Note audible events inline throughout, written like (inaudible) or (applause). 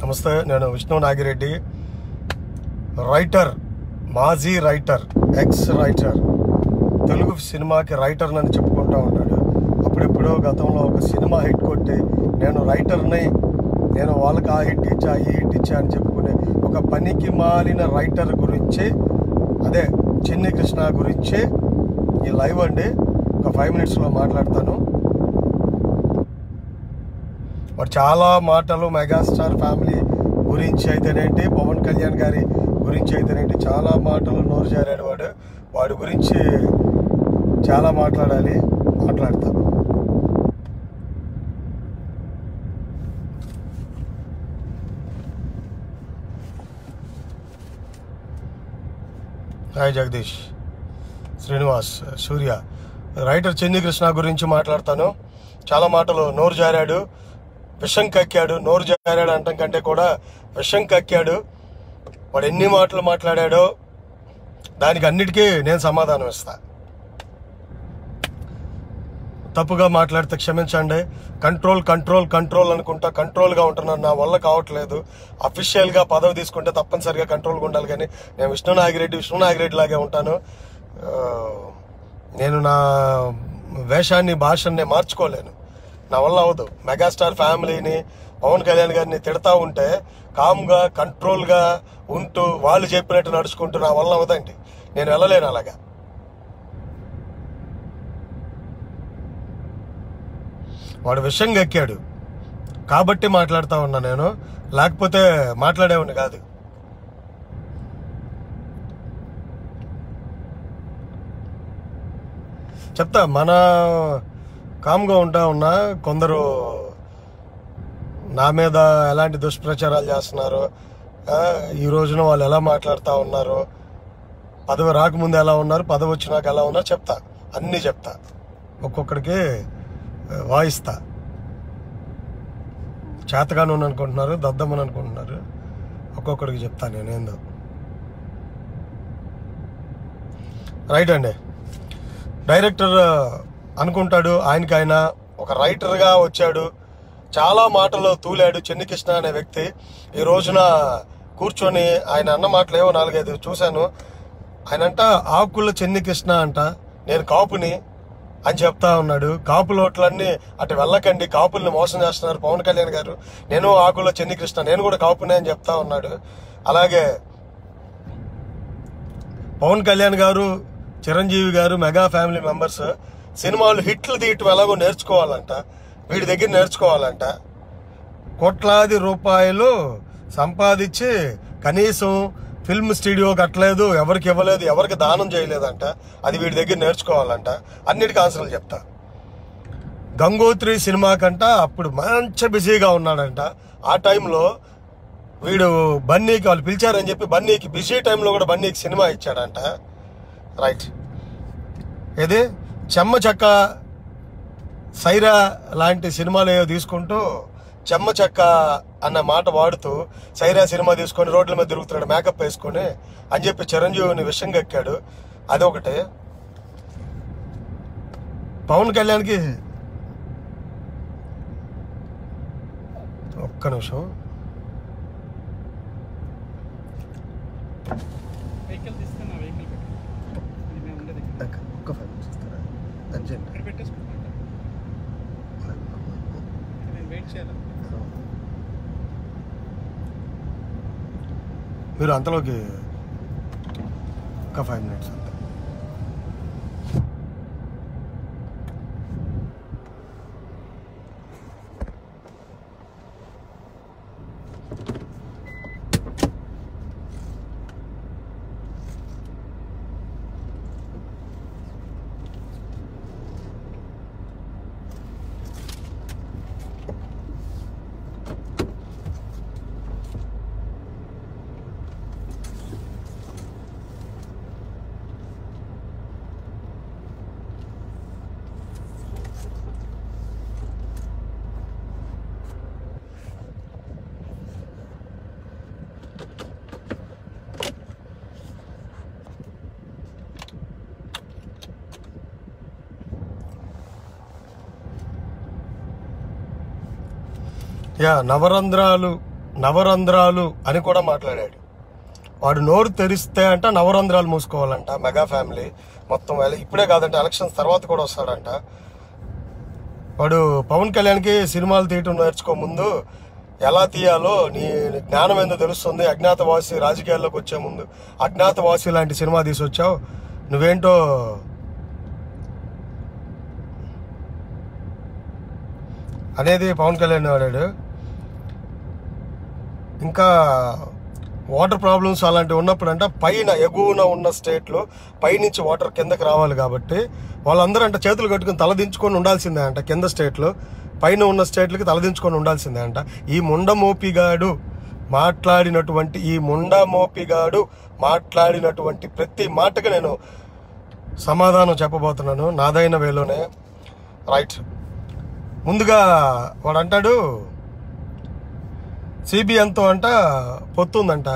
నమస్తే నేను విష్ణు నాగిరెడ్డి. రైటర్ మాజీ రైటర్ ఎక్స్ రైటర్ తెలుగు సినిమాకి రైటర్ అని చెప్పుకుంటూ ఉంటాడు అప్పుడెప్పుడో గతంలో ఒక సినిమా హిట్ కొట్టి నేను రైటర్ని నేను వాళ్ళకి ఆ హిట్ ఇచ్చా ఈ హిట్ ఇచ్చా అని చెప్పుకునే ఒక పనికి మాలిన రైటర్ గురించి అదే చిన్ని కృష్ణ గురించి ఈ లైవ్ అండి. ఒక ఫైవ్ మినిట్స్లో మాట్లాడతాను. వాడు చాలా మాటలు మెగాస్టార్ ఫ్యామిలీ గురించి అయితేనేంటి పవన్ కళ్యాణ్ గారి గురించి అయితేనేంటి చాలా మాటలు నోరు జారాడు వాడు. వాడి గురించి చాలా మాట్లాడాలి మాట్లాడతాను హాయ్ జగదీష్. శ్రీనివాస్ సూర్య. రైటర్ చెన్ని కృష్ణ గురించి మాట్లాడతాను. చాలా మాటలు నోరు జారాడు. విషం కక్కాడు నోరు జారాడు అంటం కంటే కూడా విషం కక్కాడు. వాడు ఎన్ని మాటలు మాట్లాడాడో దానికి అన్నిటికీ నేను సమాధానం ఇస్తా. తప్పుగా మాట్లాడితే క్షమించండి. కంట్రోల్ కంట్రోల్ కంట్రోల్ అనుకుంటా కంట్రోల్గా ఉంటున్నాను నా వల్ల కావట్లేదు. అఫీషియల్గా పదవి తీసుకుంటే తప్పనిసరిగా కంట్రోల్గా ఉండాలి కానీ నేను విష్ణు నాగిరెడ్డి విష్ణు నాగిరెడ్డి లాగే ఉంటాను. నేను నా వేషాన్ని భాషని మార్చుకోలేను. నా వల్ల అవ్వదు. మెగాస్టార్ ఫ్యామిలీని పవన్ కళ్యాణ్ గారిని తిడతా ఉంటే కామ్గా కంట్రోల్గా ఉంటూ వాళ్ళు చెప్పినట్టు నడుచుకుంటూ నా వల్ల అవ్వదండి. నేను వెళ్ళలేను అలాగా. వాడు విషయం ఎక్కాడు కాబట్టి మాట్లాడుతా ఉన్నా నేను. లేకపోతే మాట్లాడేవాడిని కాదు. చెప్తా మన కామ్గా ఉంటా ఉన్నా కొందరు నా మీద ఎలాంటి దుష్ప్రచారాలు చేస్తున్నారు? ఈ రోజున వాళ్ళు ఎలా మాట్లాడుతూ ఉన్నారు? పదవి రాకముందు ఎలా ఉన్నారు? పదవి వచ్చినాక ఎలా ఉన్నారు? చెప్తా. అన్నీ చెప్తా. ఒక్కొక్కడికి వాయిస్తా. చేతగాను అనుకుంటున్నారు దద్దమని అనుకుంటున్నారు. ఒక్కొక్కడికి చెప్తా నేను ఏందో. రైట్ అండి. డైరెక్టర్ అనుకుంటాడు. ఆయనకి ఆయన ఒక రైటర్గా వచ్చాడు. చాలా మాటలు తూలాడు చెన్నికృష్ణ అనే వ్యక్తి. ఈ రోజున కూర్చొని ఆయన అన్న మాటలు ఏవో నాలుగైదు చూశాను. ఆయన అంట ఆకుల చెన్నికృష్ణ అంట. నేను కాపుని అని చెప్తా ఉన్నాడు. కాపులోట్లన్నీ అటు వెళ్ళకండి. కాపుల్ని మోసం చేస్తున్నారు పవన్ కళ్యాణ్ గారు. నేను ఆకుల చెన్నికృష్ణ. నేను కూడా కాపునే అని చెప్తా ఉన్నాడు. అలాగే పవన్ కళ్యాణ్ గారు చిరంజీవి గారు మెగా ఫ్యామిలీ మెంబర్స్ సినిమాలు హిట్లు తీయటం ఎలాగో నేర్చుకోవాలంట వీడి దగ్గర నేర్చుకోవాలంట. కోట్లాది రూపాయలు సంపాదించి కనీసం ఫిల్మ్ స్టూడియో కట్టలేదు ఎవరికి ఇవ్వలేదు ఎవరికి దానం చేయలేదంట. అది వీడి దగ్గర నేర్చుకోవాలంట. అన్నిటికీ ఆన్సర్లు చెప్తా. గంగోత్రి సినిమా కంట అప్పుడు మంచి బిజీగా ఉన్నాడంట. ఆ టైంలో వీడు బన్నీకి వాళ్ళు పిలిచారని చెప్పి బన్నీకి బిజీ టైంలో కూడా బన్నీకి సినిమా ఇచ్చాడంట. రైట్. ఏది? చెమ్మ చెక్క సైరా లాంటి సినిమాలు ఏవో తీసుకుంటూ చెమ్మ చెక్క అన్న మాట వాడుతూ సైరా సినిమా తీసుకొని రోడ్ల మీద తిరుగుతున్నాడు మేకప్ వేసుకొని అని చెప్పి చిరంజీవిని విషం కక్కాడు అదొకటి. పవన్ కళ్యాణ్కి ఒక్క నిమిషం. వెహికల్ తీసుకున్నా వెహికల్ పెట్టు ఇది మేము ఉండేది ఇక్కడ. ఒక్క ఫైవ్ మినిట్స్ ఇస్తారా అర్జెంట్ ఇక్కడ పెట్టేసుకుంటా నేను వెయిట్ చేయాలి మీరు అంతలోకి ఒక ఫైవ్ మినిట్స్ అంతే యా నవరంధ్రాలు నవరంధ్రాలు అని కూడా మాట్లాడాడు. వాడు నోరు తెరిస్తే అంట నవరంధ్రాలు మూసుకోవాలంట మెగా ఫ్యామిలీ మొత్తం ఇప్పుడే కాదంట ఎలక్షన్స్ తర్వాత కూడా వస్తాడంట. వాడు పవన్ కళ్యాణ్కి సినిమాలు తీయటం నేర్చుకో ముందు ఎలా తీయాలో నీ జ్ఞానం ఏందో తెలుస్తుంది. అజ్ఞాతవాసి రాజకీయాల్లోకి వచ్చే ముందు. అజ్ఞాతవాసి లాంటి సినిమా తీసుకొచ్చావు నువ్వేంటో అనేది పవన్ కళ్యాణ్ వాడాడు. ఇంకా వాటర్ ప్రాబ్లమ్స్ అలాంటివి ఉన్నప్పుడు అంట పైన ఎగువన ఉన్న స్టేట్లో పైనుంచి వాటర్ కిందకి రావాలి కాబట్టి వాళ్ళందరూ అంట చేతులు కట్టుకుని తలదించుకొని ఉండాల్సిందే అంట కింద స్టేట్లో పైన ఉన్న స్టేట్లకి తలదించుకొని ఉండాల్సిందే అంట ఈ ముండ మోపిగాడు మాట్లాడినటువంటి ఈ ముండ మోపిగాడు మాట్లాడినటువంటి ప్రతి మాటకి నేను సమాధానం చెప్పబోతున్నాను. నాదైన వేలోనే. రైట్. ముందుగా వాడు అంటాడు సిబిఎన్తో అంట పొత్తుందంట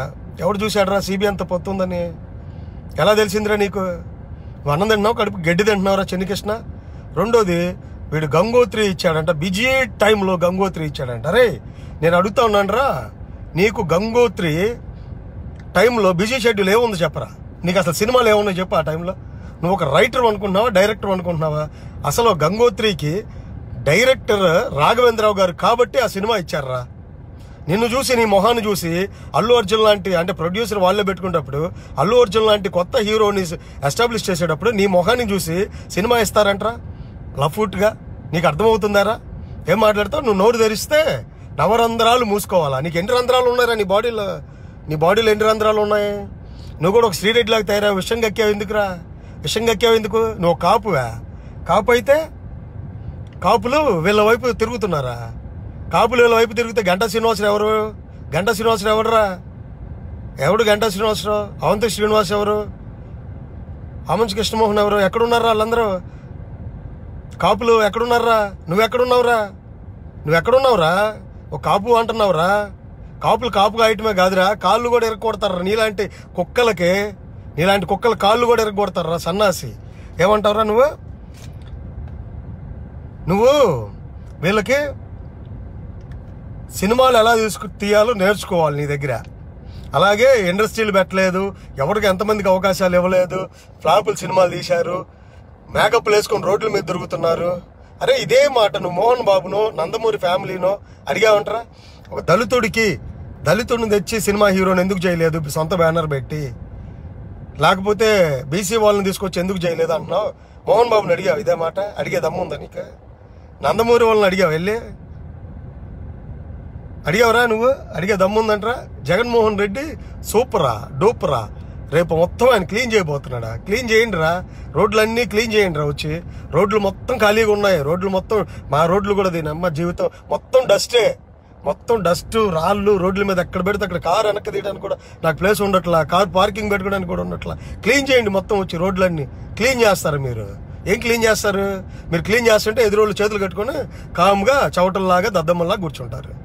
ఎవడు చూశాడరా సిబిఎన్తో పొత్తుందని ఎలా తెలిసిందిరా నీకు? నువ్వు అన్నం తింటున్నావు కడుపు గడ్డి తింటున్నావురా చెన్నికృష్ణ? రెండోది వీడు గంగోత్రి ఇచ్చాడంట. బిజీ టైంలో గంగోత్రి ఇచ్చాడంట. రే నేను అడుగుతా ఉన్నానురా. నీకు గంగోత్రి టైంలో బిజీ షెడ్యూల్ ఏముంది చెప్పరా? నీకు అసలు సినిమాలు ఏమున్నాయి చెప్పు ఆ టైంలో. నువ్వు ఒక రైటర్ అనుకుంటున్నావా డైరెక్టర్ అనుకుంటున్నావా? అసలు గంగోత్రికి డైరెక్టర్ రాఘవేంద్రరావు గారు కాబట్టి ఆ సినిమా ఇచ్చారా నిన్ను చూసి నీ మొహాన్ని చూసి అల్లు అర్జున్ లాంటి అంటే ప్రొడ్యూసర్ వాళ్ళే పెట్టుకునేటప్పుడు అల్లు అర్జున్ లాంటి కొత్త హీరోని ఎస్టాబ్లిష్ చేసేటప్పుడు నీ మొహాన్ని చూసి సినిమా ఇస్తారంట్రా? లఫ్ఫుట్గా నీకు అర్థమవుతుందారా? ఏం మాట్లాడతావు? నువ్వు నోరు ధరిస్తే నవరంధ్రాలు మూసుకోవాలా? నీకు ఎన్ని రంధ్రాలు ఉన్నారా నీ బాడీలో? నీ బాడీలో ఎన్ని రంధ్రాలు ఉన్నాయి? నువ్వు కూడా ఒక శ్రీరెడ్డి లాగా తయారా విషం గక్కావు ఎందుకురా? విషం గక్కావు ఎందుకు? నువ్వు కాపువా? కాపు అయితే కాపులు వీళ్ళ వైపు తిరుగుతున్నారా? కాపులేల వైపు తిరిగితే గంటా శ్రీనివాసరావు ఎవరు? గంటా శ్రీనివాసరావు ఎవరురా ఎవడు గంటా శ్రీనివాసరావు అవంతి శ్రీనివాస్ ఎవరు? అమంచి కృష్ణమోహన్ ఎవరు? ఎక్కడున్నారా వాళ్ళందరూ? కాపులు ఎక్కడున్నారా? నువ్వు ఎక్కడున్నావురా ఒక కాపు అంటున్నావురా? కాపులు కాపు కాయటమే కాదురా. కాళ్ళు కూడా ఎరగొడతారా నీలాంటి కుక్కలకి? నీలాంటి కుక్కల కాళ్ళు కూడా ఎరగొడతారా సన్నాసి? ఏమంటావురా నువ్వు? నువ్వు వీళ్ళకి సినిమాలు ఎలా తీసుకు తీయాలో నేర్చుకోవాలి నీ దగ్గర. అలాగే ఇండస్ట్రీలు పెట్టలేదు ఎవరికి ఎంతమందికి అవకాశాలు ఇవ్వలేదు ఫ్లాపులు సినిమాలు తీశారు మేకప్లు వేసుకొని రోడ్ల మీద తిరుగుతున్నారు. అరే ఇదే మాట నువ్వు మోహన్ బాబునో నందమూరి ఫ్యామిలీనో అడిగావంటరా? ఒక దళితుడికి దళితుడిని తెచ్చి సినిమా హీరోని ఎందుకు చేయలేదు సొంత బ్యానర్ పెట్టి? లేకపోతే బీసీ వాళ్ళని తీసుకొచ్చి ఎందుకు చేయలేదు అంటున్నావు? మోహన్ బాబుని అడిగావు ఇదే మాట? అడిగే దమ్ముందా నీకు? నందమూరి వాళ్ళని అడిగావు వెళ్ళి? అడిగావురా నువ్వు? అడిగే దమ్ముందంటరా? జగన్మోహన్ రెడ్డి సూపరా డూపరా. రేపు మొత్తం ఆయన క్లీన్ చేయబోతున్నాడా? క్లీన్ చేయండి రా రోడ్లన్నీ క్లీన్ చేయండిరా వచ్చి. రోడ్లు మొత్తం ఖాళీగా ఉన్నాయి. రోడ్లు మొత్తం మా రోడ్లు కూడా దీని అమ్మ జీవితం మొత్తం డస్టే. మొత్తం డస్ట్ రాళ్ళు రోడ్ల మీద ఎక్కడ పెడితే అక్కడ కార్ వెనక్కి తీయడానికి కూడా నాకు ప్లేస్ ఉండట్లా. కార్ పార్కింగ్ పెట్టుకోవడానికి కూడా ఉండట్లా. క్లీన్ చేయండి మొత్తం వచ్చి రోడ్లన్నీ. క్లీన్ చేస్తారు మీరు. ఏం క్లీన్ చేస్తారు? మీరు క్లీన్ చేస్తుంటే ఎదురోళ్ళు చేతులు కట్టుకొని కామ్గా చవటల్లాగా దద్దమ్మల్లాగా కూర్చుంటారు.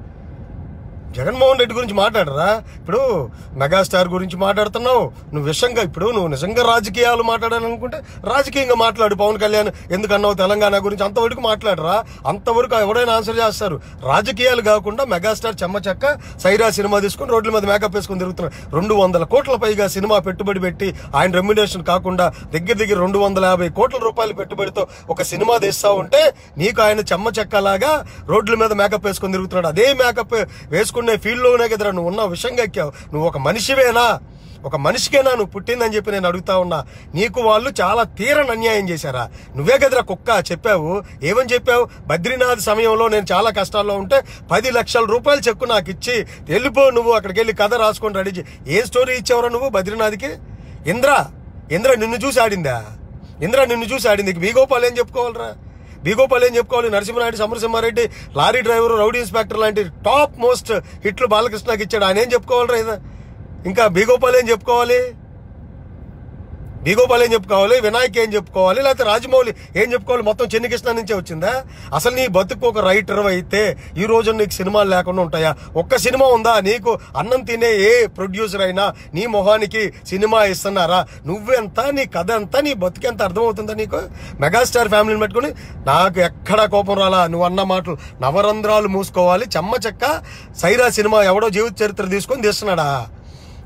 జగన్మోహన్ రెడ్డి గురించి మాట్లాడరా? ఇప్పుడు మెగాస్టార్ గురించి మాట్లాడుతున్నావు. నువ్వు విషంగా ఇప్పుడు నువ్వు నిజంగా రాజకీయాలు మాట్లాడాలనుకుంటే రాజకీయంగా మాట్లాడు పవన్ కళ్యాణ్. ఎందుకన్నావు? తెలంగాణ గురించి అంతవరకు మాట్లాడరా? అంతవరకు ఎవడైనా ఆన్సర్ చేస్తారు. రాజకీయాలు కాకుండా మెగాస్టార్ చెమ్మ చెక్క సైరా సినిమా తీసుకుని రోడ్ల మీద మేకప్ వేసుకుని తిరుగుతున్నారు. రెండు వందల కోట్ల పైగా సినిమా పెట్టుబడి పెట్టి ఆయన రెమ్యునేషన్ కాకుండా దగ్గర దగ్గర రెండు వందల యాభై కోట్ల రూపాయలు పెట్టుబడితో ఒక సినిమా తీస్తా ఉంటే నీకు ఆయన చెమ్మ చెక్కలాగా రోడ్ల మీద మేకప్ వేసుకొని తిరుగుతున్నాడు. అదే మేకప్ వేసుకుని ఫీల్డ్లోనే కదరా నువ్వు ఉన్న విషయంగా ఎక్కావు. నువ్వు ఒక మనిషివేనా? ఒక మనిషికేనా నువ్వు పుట్టిందని చెప్పి నేను అడుగుతా ఉన్నా? నీకు వాళ్ళు చాలా తీరని అన్యాయం చేశారా? నువ్వే కదరా కుక్క చెప్పావు. ఏమని చెప్పావు? బద్రీనాథ్ సమయంలో నేను చాలా కష్టాల్లో ఉంటే పది లక్షల రూపాయలు చెక్కు నాకు ఇచ్చి వెళ్ళిపో నువ్వు అక్కడికి వెళ్ళి కథ రాసుకొని రెడీ ఏ స్టోరీ ఇచ్చావురా నువ్వు బద్రీనాథ్కి? ఇంద్ర ఇంద్ర నిన్ను చూసి ఆడిందా? ఇంద్ర నిన్ను చూసి ఆడింది. ఇక బీగోపాల్ ఏం చెప్పుకోవాలరా? బీగోపల్లి అని చెప్పుకోవాలి? Narasimha Naidu Samarasimha Reddy lorry driver rowdy inspector లాంటి టాప్ మోస్ట్ హిట్లు బాలకృష్ణకి ఇచ్చాడు. ఆయన ఏం చెప్పుకోవాలి ఇది? ఇంకా బీగోపల్లి అని చెప్పుకోవాలి? బీగోపాల్ ఏం చెప్పుకోవాలి? వినాయక్ ఏం చెప్పుకోవాలి? లేకపోతే రాజమౌళి ఏం చెప్పుకోవాలి? మొత్తం చెన్నికృష్ణ నుంచే వచ్చిందా? అసలు నీ బతుకు ఒక రైటర్ అయితే ఈ రోజు నీకు సినిమాలు లేకుండా ఉంటాయా? ఒక్క సినిమా ఉందా? నీకు అన్నం తినే ఏ ప్రొడ్యూసర్ అయినా నీ మొహానికి సినిమా ఇస్తున్నారా? నువ్వెంత? నీ కథ ఎంత? నీ బతుకెంత అర్థమవుతుందా నీకు? మెగాస్టార్ ఫ్యామిలీని పెట్టుకుని నాకు ఎక్కడా కోపం రాలా? నువ్వు అన్న మాటలు నవరంధ్రాలు మూసుకోవాలి. చెమ్మ చెక్క సైరా సినిమా ఎవడో జీవిత చరిత్ర తీసుకొని తీస్తున్నాడా?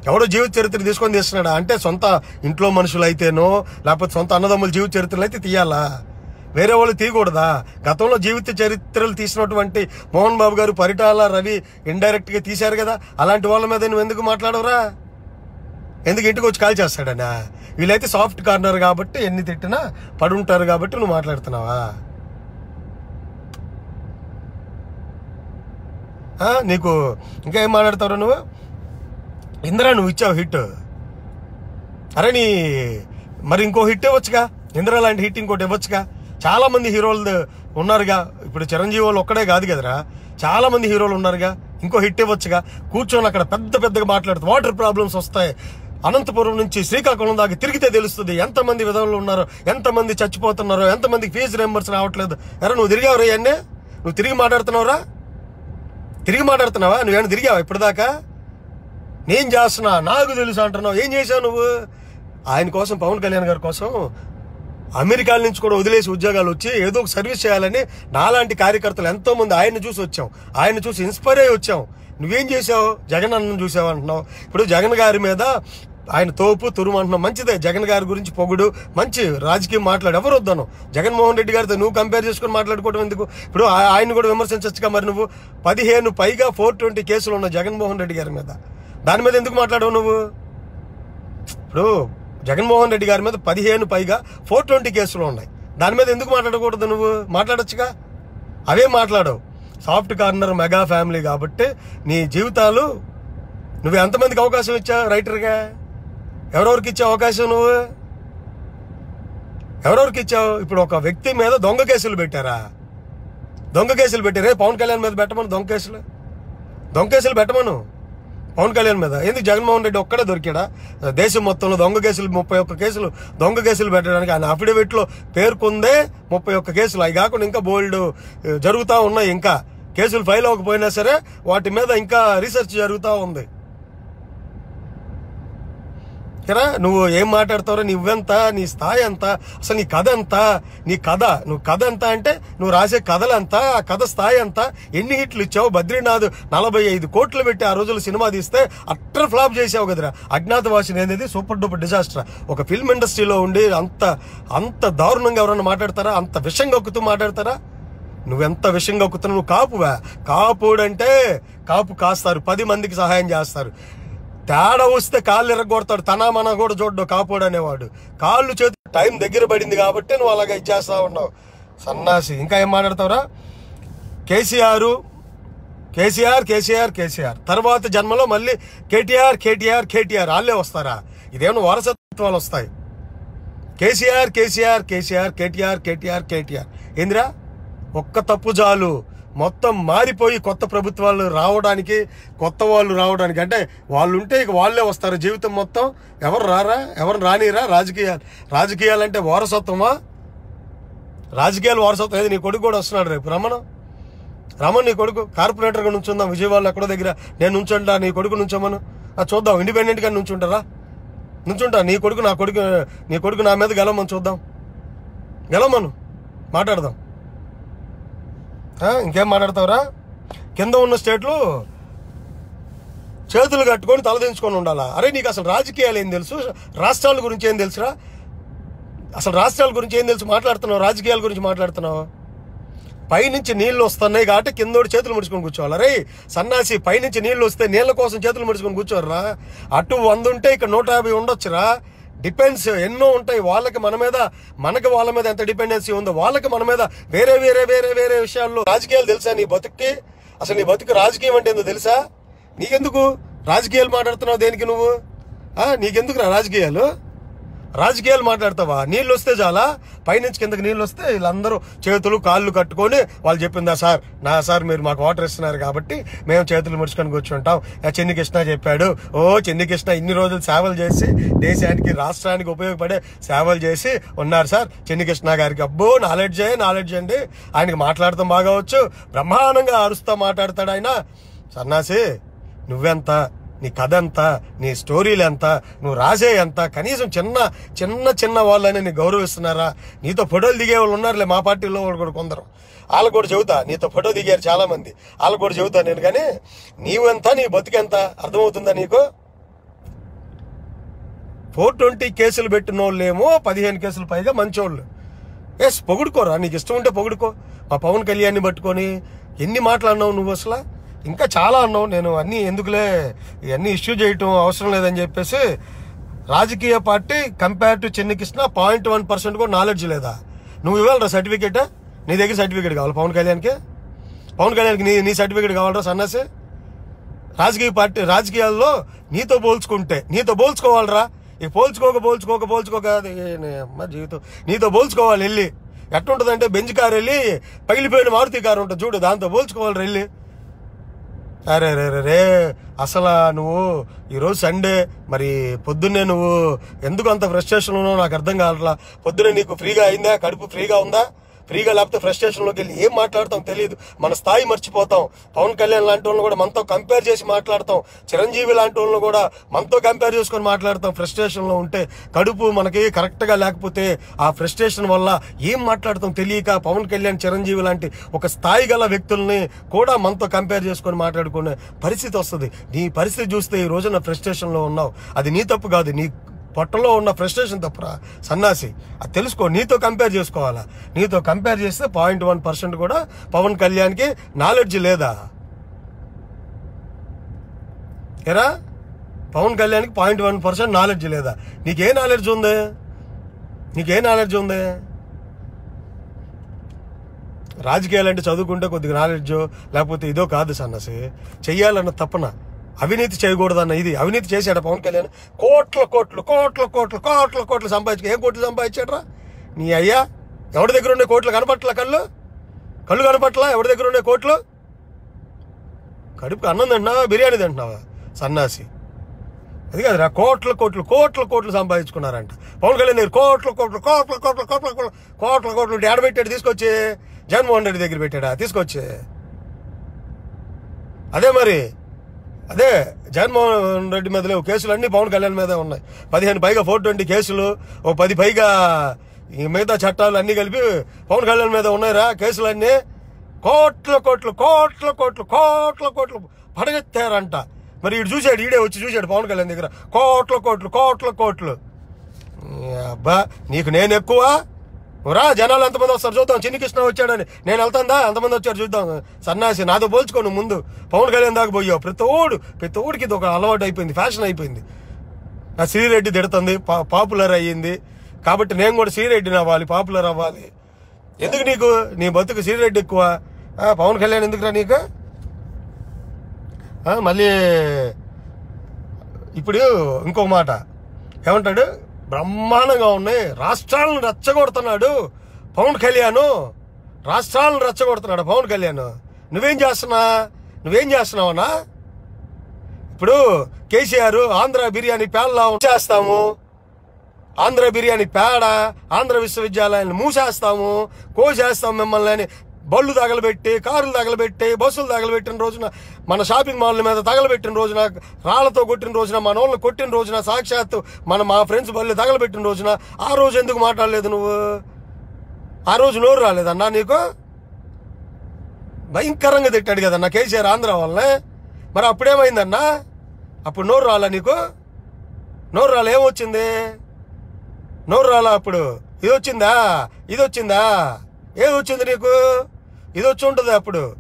ఎవడో జీవిత చరిత్ర తీసుకొని తీస్తున్నాడా? అంటే సొంత ఇంట్లో మనుషులు అయితేనో లేకపోతే సొంత అన్నదమ్ముల జీవిత చరిత్రలు అయితే తీయాలా? వేరే వాళ్ళు తీయకూడదా? గతంలో జీవిత చరిత్రలు తీసినటువంటి మోహన్ బాబు గారు పరిటాల రవి ఇండైరెక్ట్గా తీశారు కదా? అలాంటి వాళ్ళ మీద నువ్వు ఎందుకు మాట్లాడవరా? ఎందుకు ఇంటికి వచ్చి కాల్ చేస్తాడనా? వీళ్ళైతే సాఫ్ట్ కార్నర్ కాబట్టి ఎన్ని తిట్టినా పడుంటారు కాబట్టి నువ్వు మాట్లాడుతున్నావా? నీకు ఇంకా ఏం మాట్లాడతావు నువ్వు? ఇందిరా నువ్వు ఇచ్చావు హిట్. అరే నీ మరి ఇంకో హిట్ ఇవ్వచ్చుగా? ఇందిరా లాంటి హిట్ ఇంకోటి ఇవ్వచ్చుగా? చాలా మంది హీరోలు ఉన్నారుగా. ఇప్పుడు చిరంజీవి వాళ్ళు ఒక్కడే కాదు కదరా. చాలా మంది హీరోలు ఉన్నారుగా. ఇంకో హిట్ ఇవ్వచ్చుగా? కూర్చొని అక్కడ పెద్ద పెద్దగా మాట్లాడుతూ వాటర్ ప్రాబ్లమ్స్ వస్తాయి. అనంతపురం నుంచి శ్రీకాకుళం దాకా తిరిగితే తెలుస్తుంది ఎంతమంది విధవులు ఉన్నారో ఎంతమంది చచ్చిపోతున్నారో ఎంతమందికి ఫీజు రింబర్స్ రావట్లేదు. ఎరా నువ్వు తిరిగావురా ఇవన్నీ నువ్వు తిరిగి మాట్లాడుతున్నావురా? తిరిగి మాట్లాడుతున్నావా? నువ్వేమైనా తిరిగావా ఇప్పటిదాకా? నేను చేస్తున్నా నాకు తెలుసు అంటున్నావు. ఏం చేశావు నువ్వు? ఆయన కోసం పవన్ కళ్యాణ్ గారి కోసం అమెరికాల నుంచి కూడా వదిలేసి ఉద్యోగాలు వచ్చి ఏదో ఒక సర్వీస్ చేయాలని నాలాంటి కార్యకర్తలు ఎంతో మంది ఆయన చూసి వచ్చాం. ఆయన చూసి ఇన్స్పైర్ అయ్యి వచ్చాం. నువ్వేం చేసావు జగన్ అన్నం చూసావు అంటున్నావు. ఇప్పుడు జగన్ గారి మీద ఆయన తోపు తురుము అంటున్నావు. మంచిదే. జగన్ గారి గురించి పొగుడు మంచి రాజకీయం మాట్లాడు. ఎవరు వద్దాను? జగన్మోహన్ రెడ్డి గారితో నువ్వు కంపేర్ చేసుకుని మాట్లాడుకోవడం ఎందుకు? ఇప్పుడు ఆయన కూడా విమర్శించచ్చుగా మరి నువ్వు? పదిహేను పైగా ఫోర్ ట్వంటీ కేసులు ఉన్న జగన్మోహన్ రెడ్డి గారి మీద. దాని మీద ఎందుకు మాట్లాడవు నువ్వు? ఇప్పుడు జగన్మోహన్ రెడ్డి గారి మీద పదిహేను పైగా ఫోర్ ట్వంటీ కేసులు ఉన్నాయి. దాని మీద ఎందుకు మాట్లాడకూడదు నువ్వు? మాట్లాడొచ్చుగా? అవే మాట్లాడవు. సాఫ్ట్ కార్నర్ మెగా ఫ్యామిలీ కాబట్టి నీ జీవితాలు నువ్వు ఎంతమందికి అవకాశం ఇచ్చావు రైటర్గా? ఎవరెవరికి ఇచ్చావు అవకాశం నువ్వు? ఎవరెవరికి ఇచ్చావు? ఇప్పుడు ఒక వ్యక్తి మీద దొంగ కేసులు పెట్టారా? దొంగ కేసులు పెట్టారే పవన్ కళ్యాణ్ మీద పెట్టమను దొంగ కేసులు? దొంగ కేసులు పెట్టమను? పవన్ కళ్యాణ్ మీద. ఎందుకు జగన్మోహన్ రెడ్డి ఒక్కడే దొరికాడా? దేశం మొత్తంలో దొంగ కేసులు ముప్పై ఒక్క కేసులు దొంగ కేసులు పెట్టడానికి ఆయన అఫిడవిట్లో పేర్కొందే ముప్పై ఒక్క కేసులు. అవి కాకుండా ఇంకా బోల్డ్ జరుగుతూ ఉన్నాయి. ఇంకా కేసులు ఫైల్ అవ్వకపోయినా సరే వాటి మీద ఇంకా రీసెర్చ్ జరుగుతూ ఉంది. కదా నువ్వు ఏం మాట్లాడతావు నువ్వెంత నీ స్థాయి ఎంత అసలు నీ కథ ఎంత నీ కథ నువ్వు కథ ఎంత అంటే నువ్వు రాసే కథలంతా ఆ కథ స్థాయి ఎంత ఎన్ని హిట్లు ఇచ్చావు? బద్రీనాథ్ నలభై ఐదు కోట్లు పెట్టి ఆ రోజులు సినిమా తీస్తే అట్టర్ ఫ్లాప్ చేసావు కదరా. అజ్ఞాతవాసిని అనేది సూపర్ డూపర్ డిజాస్టర్. ఒక ఫిల్మ్ ఇండస్ట్రీలో ఉండి అంత అంత దారుణంగా ఎవరన్నా మాట్లాడతారా? అంత విషంగా ఒక్కుతూ మాట్లాడతారా? నువ్వెంత విషంగా కక్కుతున్నావు నువ్వు కాపువా? కాపుడంటే కాపు కాస్తారు. పది మందికి సహాయం చేస్తారు. తేడా వస్తే కాళ్ళు ఎరగొడతాడు. తన మన కూడా చూడ్డు కాపోడు అనేవాడు. కాళ్ళు చేతి టైం దగ్గర పడింది కాబట్టి నువ్వు అలాగా ఇచ్చేస్తా ఉన్నావు. సన్నాసి ఇంకా ఏం మాట్లాడతావురా? కేసీఆర్ కేసీఆర్ కేసీఆర్ కేసీఆర్. తర్వాత జన్మలో మళ్ళీ కేటీఆర్ కేటీఆర్ కేటీఆర్. వాళ్ళే వస్తారా? ఇదేమన్నా వారసత్వాలు వస్తాయి. కేసీఆర్ కేసీఆర్ కేసీఆర్ కేటీఆర్ కేటీఆర్ కేటీఆర్. ఏందిరా? ఒక్క తప్పు చాలు. మొత్తం మారిపోయి కొత్త ప్రభుత్వాలు రావడానికి కొత్త వాళ్ళు రావడానికి. అంటే వాళ్ళు ఉంటే ఇక వాళ్ళే వస్తారు జీవితం మొత్తం. ఎవరు రారా? ఎవరు రానిరా? రాజకీయాలు. రాజకీయాలంటే వారసత్వమా? రాజకీయాలు వారసత్వం. ఏది నీ కొడుకు కూడా వస్తున్నాడు రేపు. రమణ? రమణ నీ కొడుకు? కార్పొరేటర్గా నుంచుందాం. విజయవాడలో ఎక్కడో దగ్గర. నేను నుంచుంటా నీ కొడుకు నుంచోమను. ఆ చూద్దాం. ఇండిపెండెంట్గా నుంచుంటారా? నుంచుంటా. నీ కొడుకు నా కొడుకు నీ కొడుకు నా మీద గెలవమని చూద్దాం. గెలవమను. మాట్లాడదాం. ఇంకేం మాట్లాడతావురా? కింద ఉన్న స్టేట్లు చేతులు కట్టుకొని తలదించుకొని ఉండాలా? అరే నీకు అసలు రాజకీయాలు ఏం తెలుసు? రాష్ట్రాల గురించి ఏం తెలుసురా? అసలు రాష్ట్రాల గురించి ఏం తెలుసు? మాట్లాడుతున్నావు రాజకీయాల గురించి మాట్లాడుతున్నావు. పైనుంచి నీళ్ళు వస్తున్నాయి కాబట్టి కిందోడు చేతులు ముడుచుకొని కూర్చోవాలి. రే సన్నాసి పైనుంచి నీళ్ళు వస్తే నీళ్ళ కోసం చేతులు ముడుచుకొని కూర్చోరురా? అటు వంద ఉంటే ఇక్కడ నూట యాభై ఉండొచ్చురా? డిపెండ్స్ ఎన్నో ఉంటాయి. వాళ్ళకి మన మీద మనకు వాళ్ళ మీద ఎంత డిపెండెన్సీ ఉందో వాళ్ళకి మన మీద వేరే వేరే వేరే వేరే విషయాల్లో రాజకీయాలు తెలుసా నీ బతుక్కి? అసలు నీ బతుకు రాజకీయం అంటే ఏందో తెలుసా? నీకెందుకు? రాజకీయాలు మాట్లాడుతున్నావు దేనికి నువ్వు? నీకెందుకు రాజకీయాలు? రాజకీయాలు మాట్లాడతావా? నీళ్ళు వస్తే చాలా పైనుంచి కిందకి నీళ్ళు వస్తే వీళ్ళందరూ చేతులు కాళ్ళు కట్టుకొని వాళ్ళు చెప్పిందా సార్ నా సార్ మీరు మాకు వాటర్ ఇస్తున్నారు కాబట్టి మేము చేతులు ముడుచుకొని కూర్చుంటాం. చెన్ని కృష్ణ చెప్పాడు. ఓ చెన్ని కృష్ణ ఇన్ని రోజులు సేవలు చేసి దేశానికి రాష్ట్రానికి ఉపయోగపడే సేవలు చేసి ఉన్నారు సార్. చెన్ని కృష్ణ గారికి అబ్బో నాలెడ్జ్ నాలెడ్జ్ అండి. ఆయనకి మాట్లాడతాం బాగా వచ్చు. బ్రహ్మాండంగా అరుస్తా మాట్లాడతాడు ఆయన. సన్నాసి నువ్వెంత నీ కథ ఎంత నీ స్టోరీలు ఎంత నువ్వు రాసే ఎంత కనీసం చిన్న చిన్న చిన్న వాళ్ళని నీ గౌరవిస్తున్నారా? నీతో ఫోటోలు దిగే వాళ్ళు ఉన్నారులే మా పార్టీలో వాళ్ళు కూడా కొందరు. వాళ్ళు కూడా చెబుతా నీతో ఫోటో దిగారు చాలా మంది వాళ్ళు కూడా చెబుతా నేను కానీ నీవెంత నీ బతుకెంత అర్థమవుతుందా నీకు? ఫోర్ ట్వంటీ కేసులు పెట్టిన వాళ్ళేమో పదిహేను కేసులు పైగా మంచోళ్ళు. ఎస్ పొగుడుకోరా నీకు ఇష్టం ఉంటే పొగుడుకో. మా పవన్ కళ్యాణ్ని పట్టుకొని ఎన్ని మాట్లాడినావు నువ్వు అసలు? ఇంకా చాలా అన్నావు. నేను అన్నీ ఎందుకులే ఇవన్నీ ఇష్యూ చేయటం అవసరం లేదని చెప్పేసి రాజకీయ party compare to Chennai Krishna point one percent కూడా నాలెడ్జ్ లేదా? నువ్వు ఇవ్వాలరా సర్టిఫికేట్ నీ దగ్గర సర్టిఫికేట్ కావాలి పవన్ కళ్యాణ్కి? పవన్ కళ్యాణ్కి నీ నీ సర్టిఫికేట్ కావాలరా సన్నాసి? రాజకీయ పార్టీ రాజకీయాల్లో నీతో పోల్చుకుంటే నీతో పోల్చుకోవాలరా. ఈ పోల్చుకోక పోల్చుకోక పోల్చుకోక అది జీవితం. నీతో పోల్చుకోవాలి వెళ్ళి. ఎట్టుంటుందంటే బెంచ్ కారు వెళ్ళి పగిలిపోయిన మారుతి కారు ఉంటుంది చూడు దాంతో పోల్చుకోవాలి వెళ్ళి. అరే రే రే అసలు నువ్వు ఈరోజు సండే మరి పొద్దున్నే నువ్వు ఎందుకు అంత ఫ్రస్ట్రేషన్ ఉన్నావు? నాకు అర్థం కావట్లా. పొద్దున్నే నీకు ఫ్రీగా అయిందా? కడుపు ఫ్రీగా ఉందా? ఫ్రీగా లేకపోతే ఫ్రస్ట్రేషన్లోకి వెళ్ళి ఏం మాట్లాడతాం తెలియదు మన స్థాయి మర్చిపోతాం. పవన్ కళ్యాణ్ లాంటి వాళ్ళని కూడా మనతో కంపేర్ చేసి మాట్లాడతాం. చిరంజీవి లాంటి వాళ్ళని కూడా మనతో కంపేర్ చేసుకొని మాట్లాడతాం. ఫ్రస్ట్రేషన్లో ఉంటే కడుపు మనకి కరెక్ట్గా లేకపోతే ఆ ఫ్రస్ట్రేషన్ వల్ల ఏం మాట్లాడతాం తెలియక పవన్ కళ్యాణ్ చిరంజీవి లాంటి ఒక స్థాయి గల వ్యక్తుల్ని కూడా మనతో కంపేర్ చేసుకొని మాట్లాడుకునే పరిస్థితి వస్తుంది. నీ పరిస్థితి చూస్తే ఈ రోజున ఫ్రస్ట్రేషన్లో ఉన్నావు. అది నీ తప్పు కాదు. నీ పొట్టలో ఉన్న ఫ్రస్ట్రేషన్ తప్పురా. సన్నాసి అది తెలుసుకో నీతో కంపేర్ చేసుకోవాలా? నీతో కంపేర్ చేస్తే పాయింట్ వన్ పర్సెంట్ కూడా పవన్ కళ్యాణ్కి నాలెడ్జ్ లేదా? ఎరా? పవన్ కళ్యాణ్కి పాయింట్ వన్ పర్సెంట్ నాలెడ్జ్ లేదా? నీకే నాలెడ్జ్ ఉంది. నీకే నాలెడ్జ్ ఉంది. రాజకీయాలు అంటే చదువుకుంటే కొద్దిగా నాలెడ్జ్ లేకపోతే ఇదో కాదు సన్నసి. చెయ్యాలన్న తప్పన అవినీతి చేయకూడదన్న ఇది. అవినీతి చేశాడు పవన్ కళ్యాణ్. కోట్ల కోట్లు కోట్ల కోట్లు కోట్ల కోట్లు సంపాదించు ఏం కోట్లు సంపాదించాడరా? నీ అయ్యా ఎవరి దగ్గర ఉండే కోట్లు కనపట్ల కళ్ళు? కళ్ళు కనపట్ల? ఎవరి దగ్గర ఉండే కోట్లు? కడుపుకి అన్నం తింటున్నావా బిర్యానీ తింటున్నావా సన్నాసి? అది కాదురా కోట్ల కోట్లు కోట్ల కోట్లు సంపాదించుకున్నారంట. పవన్ కళ్యాణ్ దగ్గర కోట్ల కోట్లు కోట్ల కోట్ల కోట్ల కోట్ల కోట్ల కోట్లు ఏడ పెట్టాడు? తీసుకొచ్చి. జగన్మోహన్ రెడ్డి దగ్గర పెట్టాడా? తీసుకొచ్చి. అదే మరి అదే జగన్మోహన్ రెడ్డి మీద లేవు కేసులు అన్ని పవన్ కళ్యాణ్ మీదే ఉన్నాయి. పదిహేను పైగా ఫోర్ ట్వంటీ కేసులు ఓ పది పైగా ఈ మిగతా చట్టాలు అన్ని కలిపి పవన్ కళ్యాణ్ మీద ఉన్నాయిరా కేసులన్నీ. కోట్ల కోట్లు కోట్ల కోట్లు కోట్ల కోట్లు పడగెత్తారంట. మరి ఇటు చూశాడు ఈడే వచ్చి చూశాడు పవన్ కళ్యాణ్ దగ్గర. కోట్ల కోట్లు కోట్ల కోట్లు. అబ్బా నీకు నేను ఎక్కువ? రా జనాలు ఎంతమంది వస్తారు చూద్దాం. చిన్ని కృష్ణ వచ్చాడని. నేను వెళ్తాందా? ఎంతమంది వచ్చారు చూద్దాం. సన్నాసి నాతో పోల్చుకో నువ్వు ముందు. పవన్ కళ్యాణ్ దాకా పోయావు ప్రతి ఓడు ప్రతి ఓడికి ఇది ఒక అలవాటు అయిపోయింది ఫ్యాషన్ అయిపోయింది. నా శ్రీరెడ్డి తిడుతుంది పా- పాపులర్ అయ్యింది. కాబట్టి నేను కూడా శ్రీరెడ్డిని అవ్వాలి పాపులర్ అవ్వాలి. ఎందుకు నీకు? నీ బతుకు శ్రీరెడ్డి ఎక్కువ. పవన్ కళ్యాణ్ ఎందుకురా నీకు? మళ్ళీ ఇప్పుడు ఇంకో మాట. ఏమంటాడు? బ్రహ్మాండంగా ఉన్నాయి. రాష్ట్రాలను రెచ్చగొడుతున్నాడు పవన్ కళ్యాణ్. రాష్ట్రాలను రెచ్చగొడుతున్నాడు పవన్ కళ్యాణ్. నువ్వేం చేస్తున్నా? నువ్వేం చేస్తున్నావన్నా? ఇప్పుడు కేసీఆర్ ఆంధ్ర బిర్యానీ పేడలా చేస్తాము. ఆంధ్ర బిర్యానీ పేడ ఆంధ్ర విశ్వవిద్యాలయాన్ని మూసేస్తాము. కోసేస్తాం మిమ్మల్ని అని బళ్ళు తగలబెట్టి కారులు తగలబెట్టి బస్సులు తగలబెట్టిన రోజున మన షాపింగ్ మాల్ మీద తగలబెట్టిన రోజున రాళ్ళతో కొట్టిన రోజున మన వాళ్ళని కొట్టిన రోజున సాక్షాత్తు మన మా ఫ్రెండ్స్ బళ్ళు తగలబెట్టిన రోజున ఆ రోజు ఎందుకు మాట్లాడలేదు నువ్వు? ఆ రోజు నోరు రాలేదన్నా నీకు? భయంకరంగా తిట్టాడు కదన్నా కేసీఆర్ ఆంధ్ర వాళ్ళని. మరి అప్పుడేమైందన్నా? అప్పుడు నోరు రాలా నీకు? నోరు రాలా ఏమొచ్చింది? నోరు రాలా అప్పుడు? ఇది వచ్చిందా? ఇది వచ్చిందా? ఏది వచ్చింది నీకు? ఇది వచ్చి ఉంటుంది అప్పుడు.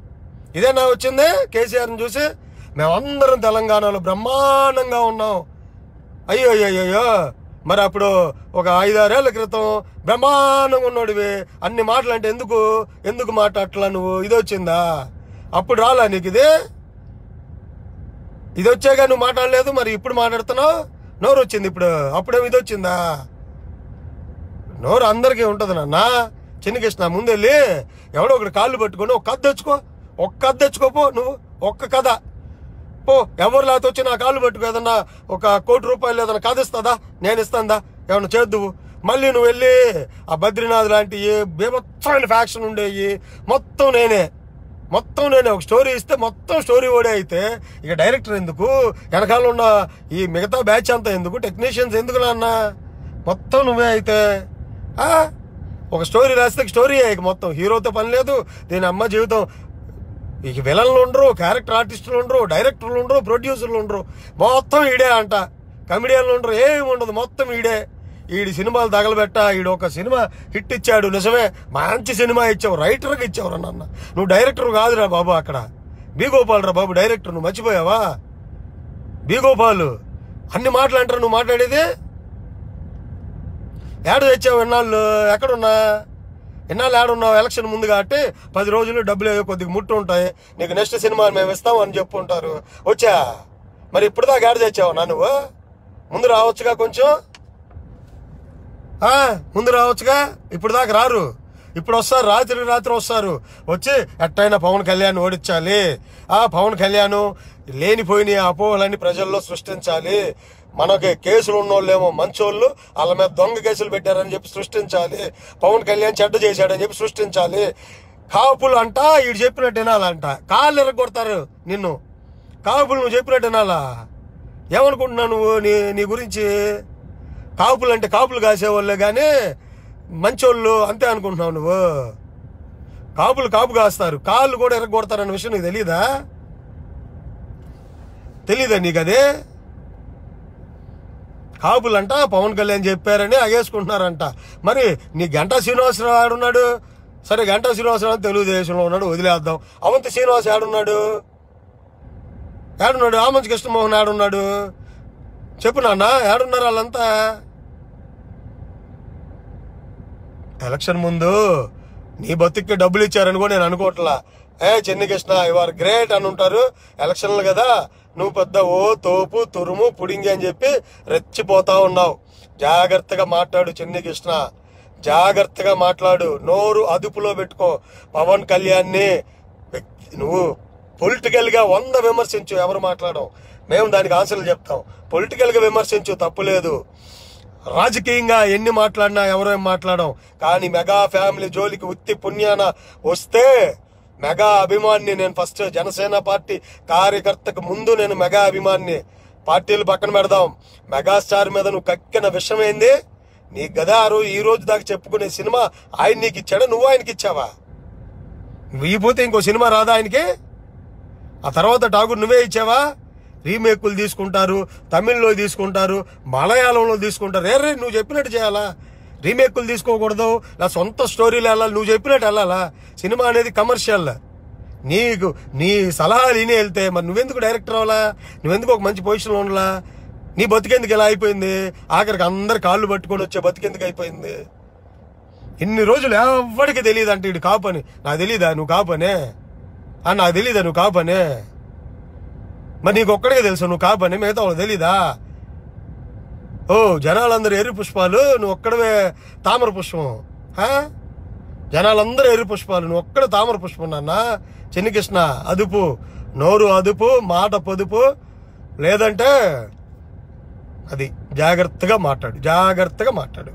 ఇదేనా వచ్చింది? కేసీఆర్ని చూసి మేమందరం తెలంగాణలో బ్రహ్మాండంగా ఉన్నాం. అయ్యో అయ్యో మరి అప్పుడు ఒక ఐదారేళ్ళ క్రితం బ్రహ్మాండంగా ఉన్నాడువి. అన్ని మాటలు అంటే ఎందుకు? ఎందుకు మాట్లాడట్లా నువ్వు? ఇది వచ్చిందా? అప్పుడు రాలా నీకు ఇది? ఇది వచ్చాక నువ్వు మాట్లాడలేదు మరి ఇప్పుడు మాట్లాడుతున్నావు? నోరు వచ్చింది ఇప్పుడు. అప్పుడేమో ఇది వచ్చిందా? నోరు అందరికీ ఉంటుంది నాన్న. చిన్న కృష్ణ ముందెళ్ళి ఎవడో ఒకటి కాళ్ళు పట్టుకొని ఒక కథ తెచ్చుకో. ఒక్క కథ తెచ్చుకోపో నువ్వు ఒక్క కథ. పో ఎవరు లేకపోతే వచ్చి నా కాళ్ళు పట్టుకు ఏదన్నా ఒక కోటి రూపాయలు ఏదన్నా కథ ఇస్తుందా? నేను ఇస్తాందా? ఏమన్నా చేద్దువు మళ్ళీ నువ్వు వెళ్ళి ఆ బద్రీనాథ్ లాంటి బీభత్సమైన ఫ్యాక్షన్ ఉండేవి మొత్తం నేనే. మొత్తం నేనే. ఒక స్టోరీ ఇస్తే మొత్తం స్టోరీ ఓడే అయితే ఇక డైరెక్టర్ ఎందుకు? వెనకాల ఉన్న ఈ మిగతా బ్యాచ్ అంతా ఎందుకు? టెక్నీషియన్స్ ఎందుకు నాన్న? మొత్తం నువ్వే అయితే. ఒక స్టోరీ రాస్తే స్టోరీ ఇక మొత్తం. హీరోతో పని లేదు. దీని అమ్మ జీవితం ఇక విలన్లు ఉండరు క్యారెక్టర్ ఆర్టిస్టులు ఉండరు డైరెక్టర్లు ఉండరు ప్రొడ్యూసర్లు ఉండరు. మొత్తం ఈడే అంట. కమెడియన్లు ఉండరు ఏమి ఉండదు. మొత్తం ఈడే. ఈడి సినిమాలు తగలబెట్ట ఈడు ఒక సినిమా హిట్ ఇచ్చాడు. నిజమే మంచి సినిమా ఇచ్చావు రైటర్కి ఇచ్చావు నాన్న. నువ్వు డైరెక్టర్ కాదురా బాబు అక్కడ. బి గోపాల్ రా బాబు డైరెక్టర్ నువ్వు మర్చిపోయావా? బి గోపాల్ అన్ని మాటలు అంటారు నువ్వు మాట్లాడేది? ఏడు తెచ్చావు ఎన్నాళ్ళు ఎక్కడున్నా? ఎన్నాళ్ళు ఆడున్నావు ఎలక్షన్ ముందు కాబట్టి పది రోజులు డబ్బులు ఏవో కొద్దిగా ముట్టు ఉంటాయి. నీకు నెక్స్ట్ సినిమా మేము ఇస్తాం అని చెప్పుంటారు వచ్చా? మరి ఇప్పుడుదా గాడి తెచ్చావు నా నువ్వు? ముందు రావచ్చుగా కొంచెం? ముందు రావచ్చుగా? ఇప్పుడు దాకా రారు. ఇప్పుడు వస్తారు. రాత్రి రాత్రి వస్తారు. వచ్చి ఎట్టయినా పవన్ కళ్యాణ్ ఓడించాలి. ఆ పవన్ కళ్యాణ్ లేనిపోయిన అపోహలన్నీ ప్రజల్లో సృష్టించాలి. మనకి కేసులు ఉన్నోళ్ళేమో మంచోళ్ళు వాళ్ళ మీద దొంగ కేసులు పెట్టారని చెప్పి సృష్టించాలి. పవన్ కళ్యాణ్ చెడ్డ చేశాడని చెప్పి సృష్టించాలి. కాపులు అంట ఈడు చెప్పినట్టు వినాలంట. కాళ్ళు ఎరగొడతారు నిన్ను. కాపులు నువ్వు చెప్పినట్టు వినాలా? ఏమనుకుంటున్నావు నువ్వు నీ నీ గురించి? కాపులు అంటే కాపులు కాసేవాళ్ళే కానీ మంచోళ్ళు అంతే అనుకుంటున్నావు నువ్వు. కాపులు కాపు కాస్తారు. కాళ్ళు కూడా ఎరగొడతారన్న విషయం నీకు తెలీదా? తెలీదా నీకు అదే? కాపులంట పవన్ కళ్యాణ్ చెప్పారని అగేసుకుంటున్నారంట మరి నీ గంటా శ్రీనివాసరావు ఆడున్నాడు? సరే గంటా శ్రీనివాసరావు తెలుగుదేశంలో ఉన్నాడు వదిలేద్దాం. అవంతి శ్రీనివాస్ ఆడున్నాడు? ఏడున్నాడు ఆమంచి కృష్ణమోహన్ ఆడున్నాడు? చెప్పు నాన్న ఏడున్నారు వాళ్ళంతా? ఎలక్షన్ ముందు నీ బతుక్కి డబ్బులు ఇచ్చారని కూడా నేను అనుకోవట్లా. ఏ చెన్ని కృష్ణ ఆర్ గ్రేట్ అని ఉంటారు. ఎలక్షన్లు కదా. నువ్వు పెద్ద ఓ తోపు తురుము పుడింగి అని చెప్పి రెచ్చిపోతా ఉన్నావు. జాగ్రత్తగా మాట్లాడు చెన్ని కృష్ణ జాగ్రత్తగా మాట్లాడు. నోరు అదుపులో పెట్టుకో. పవన్ కళ్యాణ్ని నువ్వు పొలిటికల్గా వంద విమర్శించు ఎవరు మాట్లాడడం మేము దానికి ఆన్సర్లు చెప్తాం. పొలిటికల్గా విమర్శించు తప్పులేదు రాజకీయంగా ఎన్ని మాట్లాడినా ఎవరో మాట్లాడడం కానీ మెగా ఫ్యామిలీ జోలికి ఉత్తి పుణ్యాన వస్తే మెగా అభిమాన్ని నేను ఫస్ట్ జనసేన పార్టీ కార్యకర్తకు ముందు నేను మెగా అభిమాన్ని పార్టీలు పక్కన పెడదాం. మెగాస్టార్ మీద నువ్వు కక్కిన విషమైంది నీ గదారు ఈ రోజు దాకా చెప్పుకునే సినిమా ఆయన నీకు ఇచ్చాడా? నువ్వు ఆయనకి ఇచ్చావా? నువ్వు పోతే ఇంకో సినిమా రాదా ఆయనకి? ఆ తర్వాత ఠాగూర్ నువ్వే ఇచ్చావా? రీమేకులు తీసుకుంటారు తమిళ్ళో తీసుకుంటారు మలయాళంలో తీసుకుంటారు. ఏ రే నువ్వు చెప్పినట్టు చేయాలా? రీమేకులు తీసుకోకూడదు. నా సొంత స్టోరీలు వెళ్ళాలి. నువ్వు చెప్పినట్టు వెళ్ళాలా? సినిమా అనేది కమర్షియల్. నీకు నీ సలహాలు విని వెళ్తే మరి నువ్వెందుకు డైరెక్టర్ అవ్వాలా? నువ్వెందుకు ఒక మంచి పొజిషన్లో ఉండలా? నీ బతికెందుకు ఇలా అయిపోయింది? ఆఖరికి అందరు కాళ్ళు పట్టుకొని వచ్చే బతికెందుకు అయిపోయింది? ఇన్ని రోజులు ఎవరికి తెలియదు అంటే ఇటు కాపని. నాకు తెలీదా? నువ్వు కాపనే? ఆ నాకు తెలీదా? నువ్వు కాపనే? మరి నీకు ఒక్కడికే తెలుసు నువ్వు కాపని? మిగతా వాళ్ళు తెలీదా? ఓ జనాలందరూ ఎర్రి పుష్పాలు నువ్వు ఒక్కడవే తామర పుష్పం. హా? జనాలందరూ ఎర్రి పుష్పాలు నువ్వు ఒక్కడ తామర పుష్పం నాన్న. చిన్నకృష్ణ అదుపు. నోరు అదుపు మాట పొదుపు. లేదంటే అది జాగ్రత్తగా మాట్లాడు జాగ్రత్తగా మాట్లాడు.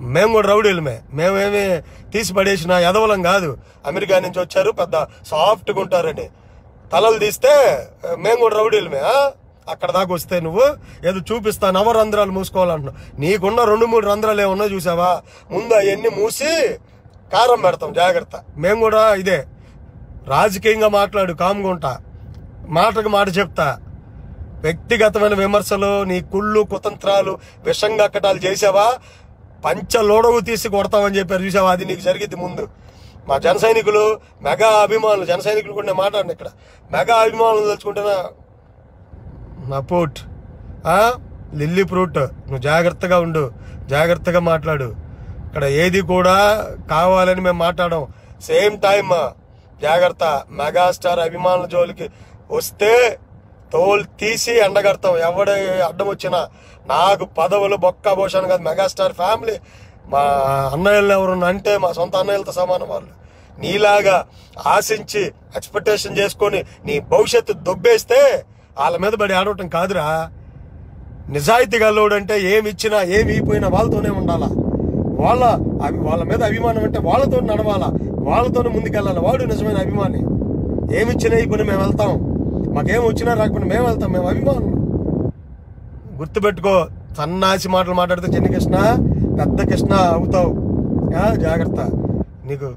మేము కూడా రౌడీలమే. మేమేమి తీసి పడేసిన ఎదవలం కాదు. అమెరికా నుంచి వచ్చారు పెద్ద సాఫ్ట్గా ఉంటారని. తలలు తీస్తే మేము కూడా రౌడీలమే అక్కడ దాకా వస్తే నువ్వు ఏదో చూపిస్తా నవ రంధ్రాలు మూసుకోవాలంటున్నావు. నీకున్న రెండు మూడు రంధ్రాలు ఏమన్నా చూసావా? ముందు అవన్నీ మూసి కారం పెడతాం జాగ్రత్త. మేము కూడా ఇదే. రాజకీయంగా మాట్లాడు కామ్గుంటా మాటకు మాట చెప్తా. వ్యక్తిగతమైన విమర్శలు నీ కుళ్ళు కుతంత్రాలు విషంగా కట్టాలు చేసావా? పంచ లోడవు తీసి కొడతామని చెప్పారు చూసావా? అది నీకు జరిగింది ముందు. మా జన సైనికులు మెగా అభిమానులు జన సైనికులు కూడా నేను మాట్లాడిన ఇక్కడ. మెగా అభిమానులు తలుచుకుంటేనా నా పోట్. లిల్లీ ఫ్రూట్. నువ్వు జాగ్రత్తగా ఉండు. జాగ్రత్తగా మాట్లాడు. ఇక్కడ ఏది కూడా కావాలని మేము మాట్లాడము సేమ్ టైం జాగ్రత్త. మెగాస్టార్ అభిమానుల జోలికి వస్తే తోలు తీసి ఎండగడతాం. ఎవడ అడ్డం వచ్చినా. నాకు పదవులు బొక్క భూషణ కాదు. Megastar family. మా అన్నయ్యలు ఎవరు అంటే మా సొంత అన్నయ్యలతో సమానం వాళ్ళు. నీలాగా ఆశించి ఎక్స్పెక్టేషన్ చేసుకొని నీ భవిష్యత్తు దొబ్బేస్తే వాళ్ళ మీద పడి ఆడవటం కాదురా. నిజాయితీ గల్లోడు అంటే ఏమి ఇచ్చినా ఏమి ఇపోయినా వాళ్ళతోనే ఉండాలా? వాళ్ళ అవి వాళ్ళ మీద అభిమానం అంటే వాళ్ళతో నడవాలా? వాళ్ళతోనే ముందుకెళ్ళాలి? వాడు నిజమైన అభిమాని. ఏమి ఇచ్చినా ఈ పని మేము వెళ్తాం. మాకేం వచ్చినా రాకపోయినా మేము వెళ్తాం. మేము అభిమానులు. గుర్తుపెట్టుకో సన్నాసి మాటలు మాట్లాడితే చిన్న కృష్ణ పెద్ద కృష్ణ అవుతావు. జాగ్రత్త. నీకు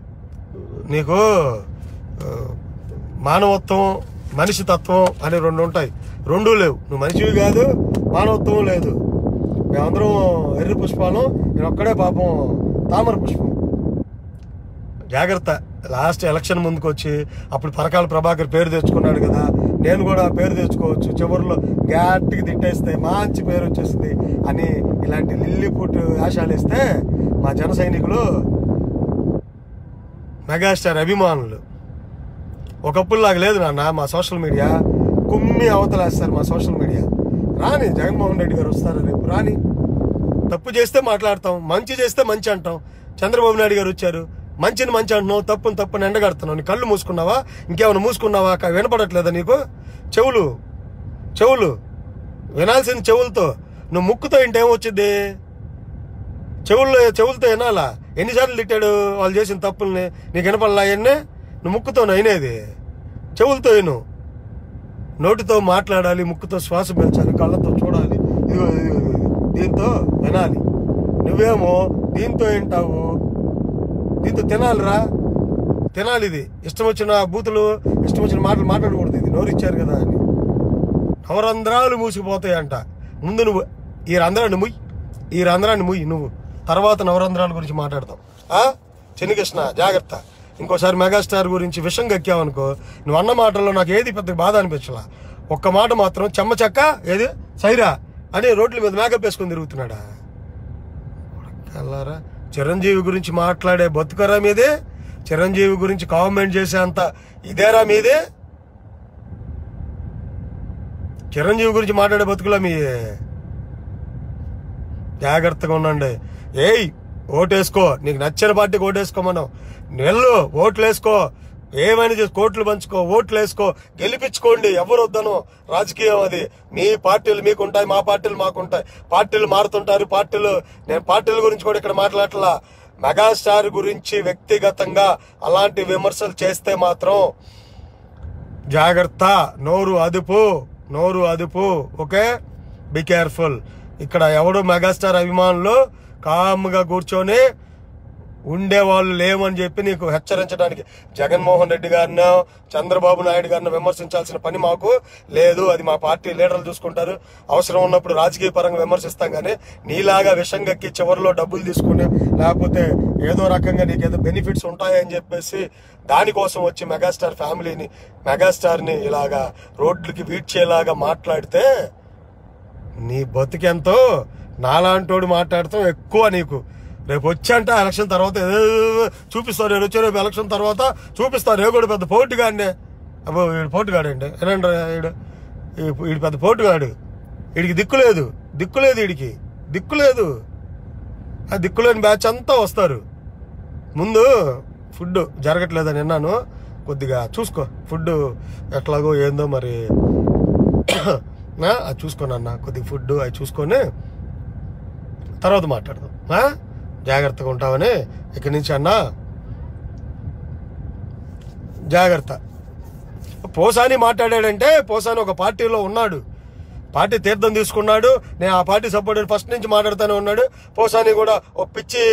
నీకు మానవత్వం మనిషి తత్వం అనే రెండు ఉంటాయి. రెండు లేవు. నువ్వు మనిషివి కాదు మానవత్వం లేదు. మేమందరం ఎర్రి పుష్పాలు నేను ఒక్కడే పాపం తామర పుష్పం. జాగ్రత్త. లాస్ట్ ఎలక్షన్ ముందుకు వచ్చి అప్పుడు పరకాల ప్రభాకర్ పేరు తెచ్చుకున్నాడు కదా. నేను కూడా పేరు తెచ్చుకోవచ్చు. చివరిలో గ్యాట్కి తిట్టేస్తే మంచి పేరు వచ్చేస్తుంది అని ఇలాంటి లిల్లిపుట్ వేషాలు ఇస్తే మా జన సైనికులు మెగాస్టార్ అభిమానులు. ఒకప్పుడు లాగా లేదు నాన్న మా సోషల్ మీడియా కుమ్మి అవతలేస్తారు మా సోషల్ మీడియా రాని జగన్మోహన్ రెడ్డి గారు వస్తారు రేపు? రాని. తప్పు చేస్తే మాట్లాడతాం మంచి చేస్తే మంచి అంటాం. చంద్రబాబు నాయుడు గారు వచ్చారు మంచిని మంచి అంటున్నావు తప్పుని తప్పుని ఎండగడుతున్నావు. నీ కళ్ళు మూసుకున్నావా? ఇంకేమైనా మూసుకున్నావా? క- వినపడట్లేదా నీకు? చెవులు చెవులు వినాల్సింది చెవులతో నువ్వు ముక్కుతో ఇంటే ఏమొచ్చింది చెవుల్లో చెవులతో వినాలా? ఎన్నిసార్లు తిట్టాడు వాళ్ళు చేసిన తప్పుల్ని? నీకు వినపడలా అవన్నీ నువ్వు ముక్కుతో నైనేది చెవులతో అయిను నోటితో మాట్లాడాలి ముక్కుతో శ్వాస పెంచాలి కళ్ళతో చూడాలి. ఇదిగో దీంతో వినాలి. నువ్వేమో దీంతో వింటావు. దీంతో తినాలిరా. తినాలి ఇది. ఇష్టం వచ్చిన బూతులు ఇష్టం వచ్చిన మాటలు మాట్లాడకూడదు ఇది. నోరిచ్చారు కదా అని. నవరంధ్రాలు మూసిపోతాయంట ముందు నువ్వు ఈ రంధ్రాన్ని ముయ్యి ఈ రంధ్రాన్ని ముయ్యి నువ్వు. తర్వాత నవరంధ్రాల గురించి మాట్లాడతాం. చెన్నికృష్ణ జాగ్రత్త. ఇంకోసారి మెగాస్టార్ గురించి విషం గక్కావనుకో నువ్వు అన్న మాటల్లో నాకు ఏది పెద్ద బాధ అనిపించలా. ఒక్క మాట మాత్రం చెమ్మ చెక్క ఏది? సైరా? అని రోడ్ల మీద మేకప్ వేసుకొని తిరుగుతున్నాడా? కల్లారా చిరంజీవి గురించి మాట్లాడే బతుకరా మీదే? చిరంజీవి గురించి కామెంట్ చేసే అంత ఇదేరా మీదే? చిరంజీవి గురించి మాట్లాడే బతుకులా మీ జాగ్రత్తగా ఉండండి. ఏయ్! ఓటేసుకో. నీకు నచ్చిన పార్టీకి ఓటేసుకో మనం. నెల్లు ఓట్లు వేసుకో ఏమైనా చేసి కోట్లు పంచుకో ఓట్లు వేసుకో గెలిపించుకోండి. ఎవరు వద్దను. రాజకీయం అది. మీ పార్టీలు మీకు ఉంటాయి మా పార్టీలు మాకు ఉంటాయి పార్టీలు మారుతుంటారు పార్టీలు. నేను పార్టీల గురించి కూడా ఇక్కడ మాట్లాడట్లా. మెగాస్టార్ గురించి వ్యక్తిగతంగా అలాంటి విమర్శలు చేస్తే మాత్రం జాగ్రత్త. నోరు అదుపు. నోరు అదుపు. ఓకే? Be careful. ఇక్కడ ఎవడు మెగాస్టార్ అభిమానులు కామ్గా కూర్చొని ఉండేవాళ్ళు లేవని చెప్పి నీకు హెచ్చరించడానికి జగన్మోహన్ రెడ్డి గారినో చంద్రబాబు నాయుడు గారిని విమర్శించాల్సిన పని మాకు లేదు. అది మా పార్టీ లీడర్లు చూసుకుంటారు. అవసరం ఉన్నప్పుడు రాజకీయ పరంగా విమర్శిస్తాం కానీ నీలాగా విషం గక్కి చివరిలో డబ్బులు తీసుకుని లేకపోతే ఏదో రకంగా నీకు ఏదో బెనిఫిట్స్ ఉంటాయని చెప్పేసి దానికోసం వచ్చి మెగాస్టార్ ఫ్యామిలీని మెగాస్టార్ని ఇలాగా రోడ్లకి వీడ్చేలాగా మాట్లాడితే నీ బతికెంతో నాలాంటోడు మాట్లాడతాం ఎక్కువ నీకు. రేపు వచ్చంట ఎలక్షన్ తర్వాత ఏదో చూపిస్తాను నేను వచ్చే రేపు ఎలక్షన్ తర్వాత చూపిస్తాను ఏ కూడా పెద్ద పోటుగాడినే. అబ్బో వీడు పోటుగాడండి ఏనండి వీడు వీడు పెద్ద పోటుగాడు. వీడికి దిక్కు లేదు. దిక్కు లేదు వీడికి దిక్కు లేదు. ఆ దిక్కులేని బ్యాచ్ అంతా వస్తారు. ముందు ఫుడ్ జరగట్లేదని విన్నాను. కొద్దిగా చూసుకో. ఫుడ్ ఎట్లాగో ఏందో మరి. (coughs) అది చూసుకోనన్నా కొద్దిగా ఫుడ్ అవి చూసుకొని తర్వాత మాట్లాడదాం. జాగ్రత్తగా ఉంటామని ఇక్కడి నుంచి అన్నా. జాగ్రత్త. పోసాని మాట్లాడాడంటే పోసాని ఒక పార్టీలో ఉన్నాడు. పార్టీ తీర్థం తీసుకున్నాడు. నేను ఆ పార్టీ సపోర్టర్ ఫస్ట్ నుంచి మాట్లాడుతూనే ఉన్నాడు. పోసాని కూడా ఓ పిచ్చి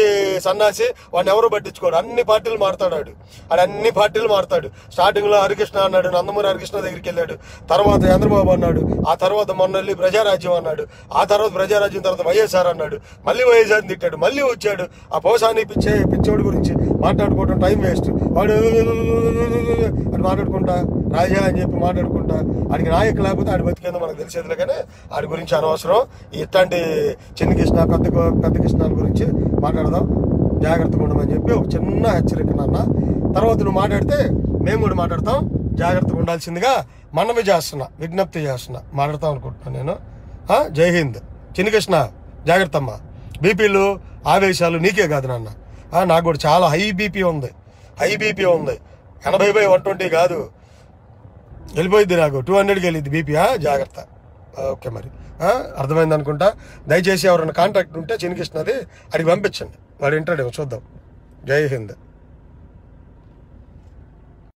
సన్నాసి వాడిని ఎవరు పట్టించుకోడు అన్ని పార్టీలు మారుతాడు ఆడు ఆడు అన్ని పార్టీలు మారుతాడు. స్టార్టింగ్లో హరికృష్ణ అన్నాడు నందమూరి హరికృష్ణ దగ్గరికి వెళ్ళాడు. తర్వాత చంద్రబాబు అన్నాడు ఆ తర్వాత మొన్న వెళ్ళి ప్రజారాజ్యం అన్నాడు ఆ తర్వాత ప్రజారాజ్యం తర్వాత వైఎస్ఆర్ అన్నాడు. మళ్ళీ వైఎస్ఆర్ తిట్టాడు మళ్ళీ వచ్చాడు. ఆ పోసాని పిచ్చే పిచ్చోడి గురించి మాట్లాడుకోవడం టైం వేస్ట్ వాడు అని మాట్లాడుకుంటా? రాజా అని చెప్పి మాట్లాడుకుంటా. ఆడికి నాయకు లేకపోతే ఆడి బతికేందో మనకు తెలిసేదిలే కానీ ఆడి గురించి అనవసరం. ఇట్లాంటి చిన్న కృష్ణ పెద్ద పెద్ద కృష్ణాల గురించి మాట్లాడదాం. జాగ్రత్తగా ఉండమని చెప్పి ఒక చిన్న హెచ్చరిక నాన్న. తర్వాత నువ్వు మాట్లాడితే మేము కూడా మాట్లాడతాం. జాగ్రత్తగా ఉండాల్సిందిగా మనవి చేస్తున్నా విజ్ఞప్తి చేస్తున్నా. మాట్లాడతాం అనుకుంటున్నాను నేను. జై హింద్. చిన్న కృష్ణ జాగ్రత్త అమ్మా బీపీలు ఆవేశాలు నీకే కాదు నాన్న. నాకు కూడా చాలా హై బీపీ ఉంది. హై బీపీ ఉంది. ఎనభై బై వన్ ట్వంటీ కాదు. వెళ్ళిపోయింది నాకు. టూ హండ్రెడ్కి వెళ్ళింది బీపీ జాగ్రత్త. ఓకే మరి. అర్థమైంది అనుకుంటా? దయచేసి ఎవరైనా కాంటాక్ట్ ఉంటే చిన్నకృష్ణది అడిగి పంపించండి. వాడు ఇంటాడేమో చూద్దాం. జై హింద్.